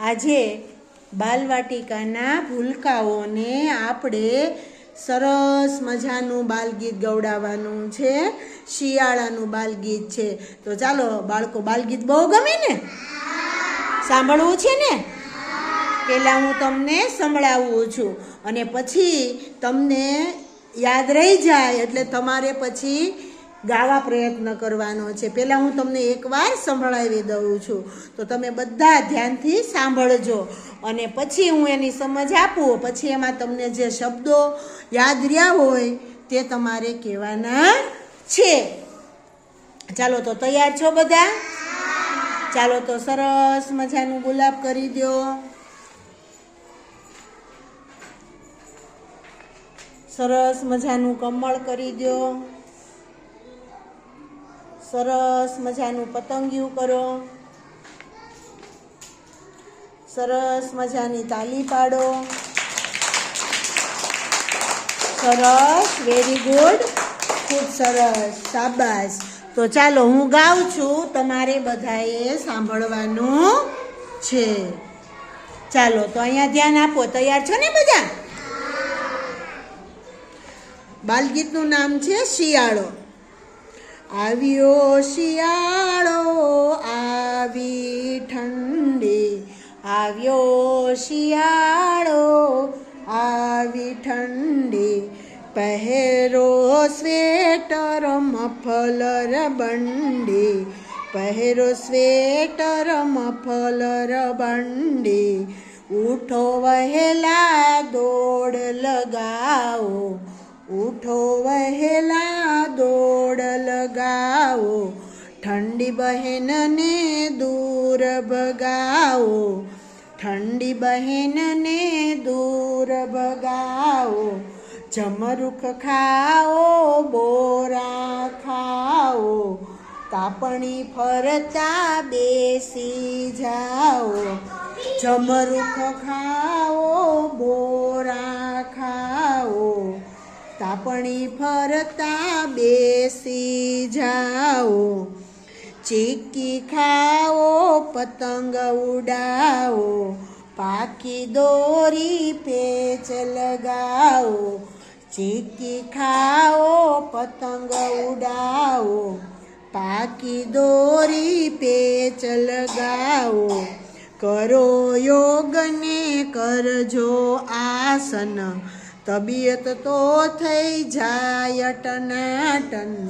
આજે બાલવાટિકાના ભૂલકાઓને આપણે સરસ મજાનું બાલગીત ગવડાવવાનું છે. શિયાળાનું બાલગીત છે. તો ચાલો, બાળકો, બાલગીત બહુ ગમે ને? સાંભળવું છે ને? પહેલાં હું તમને સંભળાવું છું. અને પછી તમને યાદ રહી જાય એટલે તમારે પછી ગાવા પ્રયત્ન કરવાનો છે. પહેલાં હું તમને એકવાર સંભળાવી દઉં છું. તો તમે બધા ધ્યાનથી સાંભળજો. અને પછી હું એની સમજ આપું. પછી એમાં તમને જે શબ્દો યાદ રહ્યા હોય તે તમારે કહેવાના છે. ચાલો તો તૈયાર છો બધા? ચાલો તો સરસ મજાનું ગુલાબ કરી દો. સરસ મજાનું કમળ કરી દો. સરસ મજાનું પતંગિયું કરો. સરસ મજાની તાલી પાડો. સરસ વેરી ગુડ ખૂબ સરસ, શાબાશ. તો ચાલો હું ગાઉં છું, તમારે બધાએ સાંભળવાનું છે. ચાલો, તો અહીંયા ધ્યાન આપો, તૈયાર છો ને બધા? બાલગીતનું નામ છે શિયાળો. આવ્યો શિયાળો, આવી ઠંડી. આવ્યો શિયાળો, આવી ઠંડી. પહેરો સ્વેટર, મફલર બંડી. પહેરો સ્વેટર, મફલર બંડી. ઉઠો વહેલા, દોડ લગાવો. ઉઠો વહેલા દોડ લગાવો, ઠંડી બહેનને દૂર ભગાવો, ઠંડી બહેનને દૂર ભગાવો, જમરૂખ ખાઓ, બોરા ખાઓ તાપણી ફરતા બેસી જાઓ, જમરૂખ ખાઓ, બોરા તાપણી ફરતા બેસી જાઓ. ચીકી ખાઓ, પતંગ ઉડાવો. પાકી દોરી પેચ લગાવો. ચીકી ખાઓ, પતંગ ઉડાવો. પાકી દોરી પેચ લગાવો. કરો યોગને, કરજો આસન. તબિયત તો થઈ જાય અટનાટન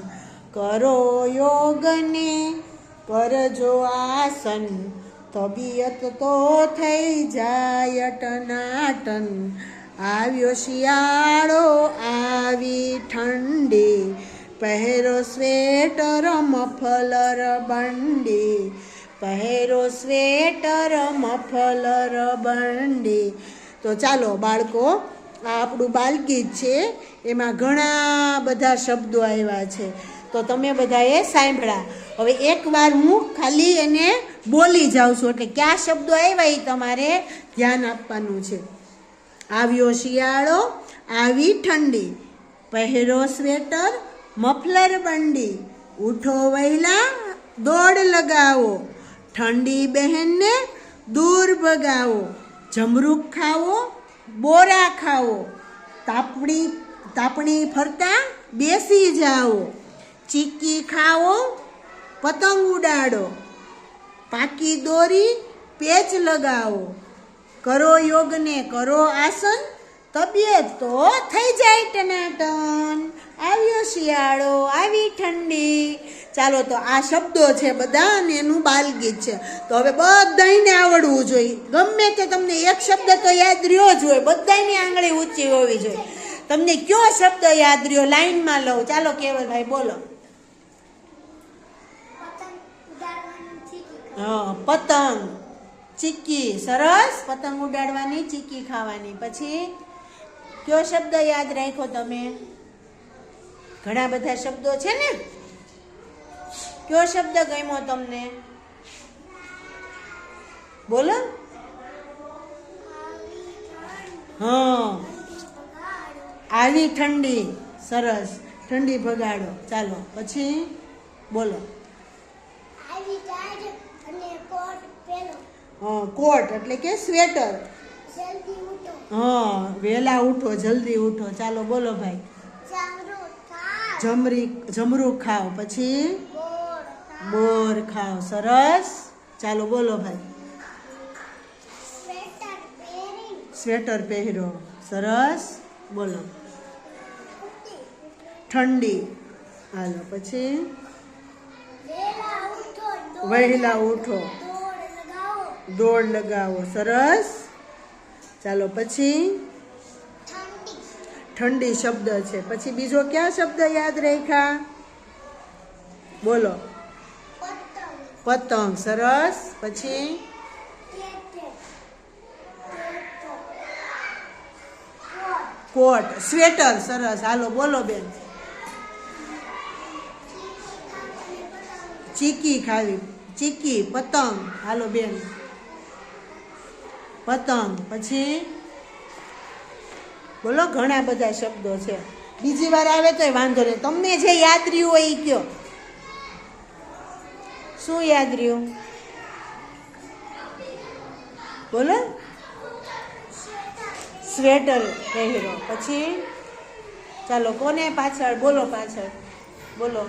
કરો યોગને કરજો આસન. તબિયત તો થઈ જાય અટનાટન આવ્યો શિયાળો, આવી ઠંડી. પહેરો સ્વેટર, મફલર બંડી. પહેરો સ્વેટર, મફલર બંડી. તો ચાલો બાળકો આ આપણું બાલગીત છે, એમાં ઘણા બધા શબ્દો આવ્યા છે. તો તમે બધાએ સાંભળ્યા. હવે એકવાર હું ખાલી એને બોલી જાઉં છું, એટલે કયા શબ્દો આવ્યા એ તમારે ધ્યાન આપવાનું છે. આવ્યો શિયાળો, આવી ઠંડી. પહેરો સ્વેટર, મફલર બંડી. ઉઠો વહેલા, દોડ લગાવો. ઠંડી બહેનને દૂર ભગાવો. જમરૂખ ખાવો બોરા ખાઓ. તાપણી તાપણી ફરતા બેસી જાઓ. ચીકી ખાઓ, પતંગ ઉડાડો. પાકી દોરી, પેચ લગાવો. કરો યોગને, કરો આસન તબિયત તો થઈ જાય ટનાટન. આવ્યો શિયાળો, આવી ઠંડી. ચાલો તો આ શબ્દો છે બધા અને એનું બાલગીત છે. તો હવે બધાને આવડવું જોઈએ. ગમે તે તમને એક શબ્દ તો યાદ રહ્યો જ હોય બધાની આંગળી ઊંચી હોવી જોઈએ. તમને કયો શબ્દ યાદ રહ્યો? લાઈનમાં લઉં. ચાલો કેવલભાઈ, બોલો. પતંગ. ચીક્કી. સરસ? પતંગ ઉડાડવાની, ચીક્કી ખાવાની. પછી? કયો શબ્દ યાદ રાખ્યો તમે? ઘણા બધા શબ્દો છે ને. કયો શબ્દ ગમ્યો તમને? બોલો. હા. આવી ઠંડી. સરસ. ઠંડી ભગાડો. ચાલો પછી બોલો. કોટ પહેરો. હા કોટ એટલે કે સ્વેટર. હા વહેલા ઉઠો જલ્દી ઉઠો. ચાલો બોલો ભાઈ. જમરી જમરૂખ ખાઓ. પછી? બોર ખાઓ. સરસ. ચાલો બોલો ભાઈ. સ્વેટર પહેરો. સરસ. બોલો. ઠંડી. હાલો પછી? વહેલા ઉઠો. દોડ લગાવો. સરસ. ચાલો પછી? ઠંડી શબ્દ છે. પછી બીજો ક્યાં શબ્દ યાદ રાખ્યા? બોલો. પતંગ. સરસ. પછી? કોટ. સ્વેટર. સરસ. હાલો, બોલો બેન. ચીકી ખાવી. ચીકી, પતંગ. હાલો બેન. પતંગ, પછી બોલો ઘણા બધા શબ્દો છે. બીજી વાર આવે તોય વાંધો નહીં. તમને જે યાદ રહ્યું હોય એ કયો? શું યાદ રહ્યું? બોલો. સ્વેટર પહેરો. પછી ચાલો કોને પાછળ? બોલો પાછળ. બોલો.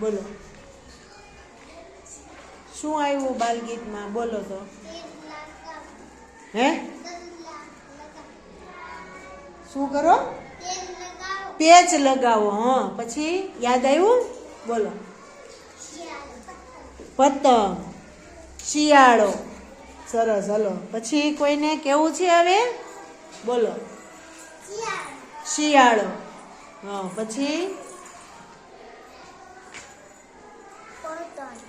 બોલો. શું આવ્યું બાલગીતમાં? બોલો તો. હે? શું કરો? પેચ લગાવો, હા. પછી યાદ આવ્યું? બોલો. પતંગ. શિયાળો. સરસ, હલો. પછી કોઈને કેવું છે હવે? બોલો. શિયાળો. હા, પછી?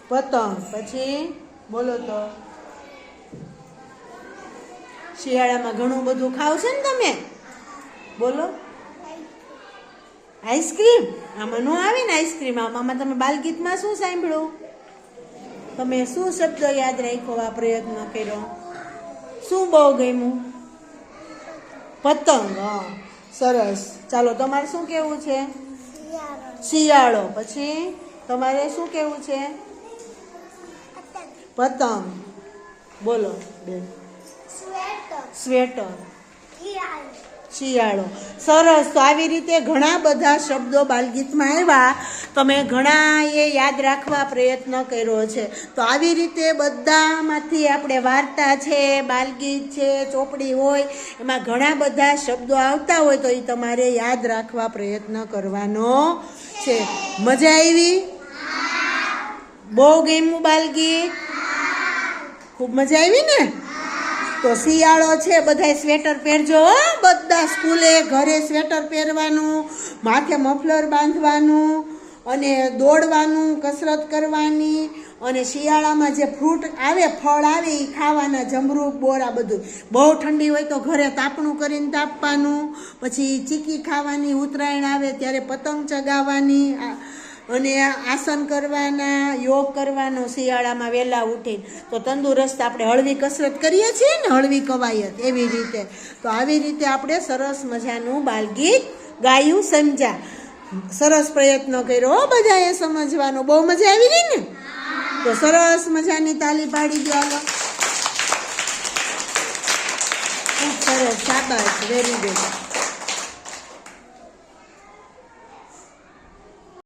પતંગ. પછી બોલો તો. શિયાળામાં ઘણું બધું ખાવ છો ને તમે? બોલો. આઈસ્ક્રીમ? આમાં ન આવે ને આઈસ્ક્રીમ? આમાં તમે બાલગીતમાં શું સાંભળ્યું તમે શું શબ્દ યાદ રાખ્યો આ પ્રયત્ન કર્યો? શું બહુ ગમ્યું? પતંગ હા. સરસ. ચાલો તમારે શું કેવું છે? શિયાળો. પછી તમારે શું કેવું છે? પતંગ. બોલો બેન. સ્વેટર. શિયાળો. સરસ. તો આવી રીતે ઘણા બધા શબ્દો બાલગીતમાં આવ્યા. તમે ઘણા એ યાદ રાખવા પ્રયત્ન કર્યો છે. તો આવી રીતે બધામાંથી આપણે વાર્તા છે બાલગીત છે ચોપડી હોય એમાં ઘણા બધા શબ્દો આવતા હોય તો એ તમારે યાદ રાખવા પ્રયત્ન કરવાનો છે. મજા આવી? બહુ ગેમું બાલગીત? ખૂબ મજા આવી ને તો શિયાળો છે, બધાય સ્વેટર પહેરજો. બધા સ્કૂલે ઘરે સ્વેટર પહેરવાનું, માથે મફલર બાંધવાનું અને દોડવાનું, કસરત કરવાની અને શિયાળામાં જે ફ્રૂટ આવે, ફળ આવે એ ખાવાના, જમરૂક, બોરા બધું બહુ ઠંડી હોય તો ઘરે તાપણું કરીને તાપવાનું, પછી ચીકી ખાવાની ઉત્તરાયણ આવે ત્યારે પતંગ ચગાવવાની, આ- અને આસન કરવાના, યોગ કરવાનો શિયાળામાં વહેલા ઉઠીને, તો તંદુરસ્ત આપણે હળવી કસરત કરીએ છીએ ને હળવી કવાયત, એવી રીતે. તો આવી રીતે આપણે સરસ મજાનું બાલગીત ગાયું સમજા સરસ પ્રયત્ન કર્યો બધાએ સમજવાનો. બહુ મજા આવી ગઈ ને? તો સરસ મજાની તાલી પાડી દો આવો ખૂબ સરસ, શાબાશ વેરી ગુડ